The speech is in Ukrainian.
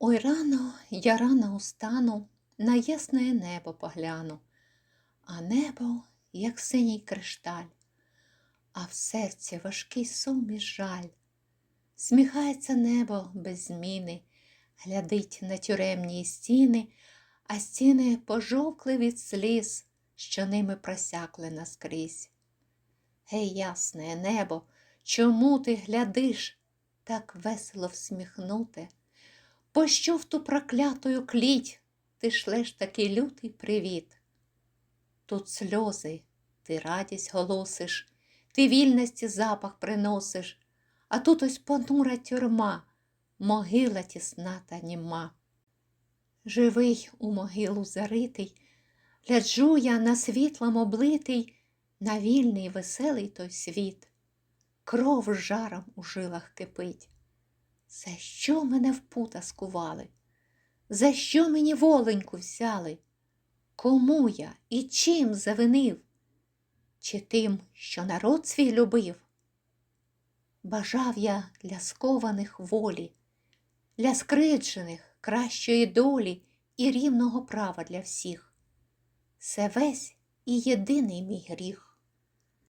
Ой рано я рано устану, на ясне небо погляну, а небо, як синій кришталь, а в серці важкий сум і жаль. Сміхається небо без зміни, глядить на тюремні стіни, а стіни пожовкли від сліз, що ними просякли наскрізь. Гей, ясне небо, чому ти глядиш, так весело всміхнуте? Пощо в ту проклятую кліть ти шлеш такий лютий привіт? Тут сльози, ти радість голосиш, ти вільності запах приносиш, а тут ось понура тюрма, могила тісна та німа. Живий у могилу заритий, гляджу я на світлом облитий, на вільний веселий той світ. Кров жаром у жилах кипить. За що мене в пута скували? За що мені воленьку взяли? Кому я і чим завинив? Чи тим, що народ свій любив? Бажав я для скованих волі, для скриджених кращої долі і рівного права для всіх. Це весь і єдиний мій гріх.